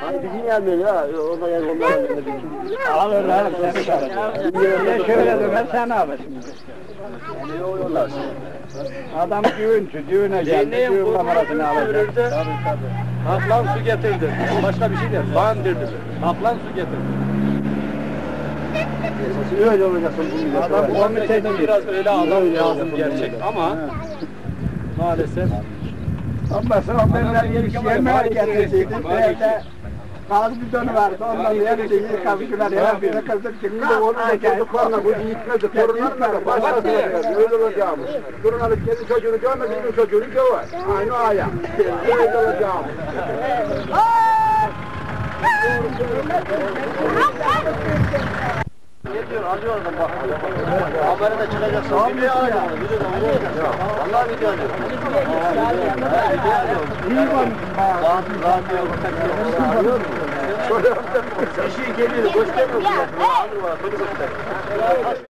Hani bizim gelmiyor ya. O da yani onlar Alır alır. Ya şöyle döner sen al şimdi. Adam düğüncü, düğüne geldi, düğün kamerasını alacak. Kaplan su getirdi. Başka bir şey değil. Soğan dirdi. Kaplan su getirdi. Öyle olacaksın bunu. Adam komitede biraz öyle adam lazım gerçek ama maalesef Ama sonra benler yemek getirecektim. Evde gaz bidonu vardı. Ondan yerinde yıkamışlar. Ya bir de kızdık. Şimdi onu da Çocuklarla bu yıkmadı, torunlarla da başkası öyle olacağımız. Torun alıp kendi çocuğunu görmez, bizim çocuğunu göver. Aynı aya. Öyle olacağımız. Alıyor adam bak. Haberi de çıkacak. Abi ya. Video da. Vallahi video alıyor. Rahat, rahat yok. Bir şey geliyor. Alır bana, çocuk göster.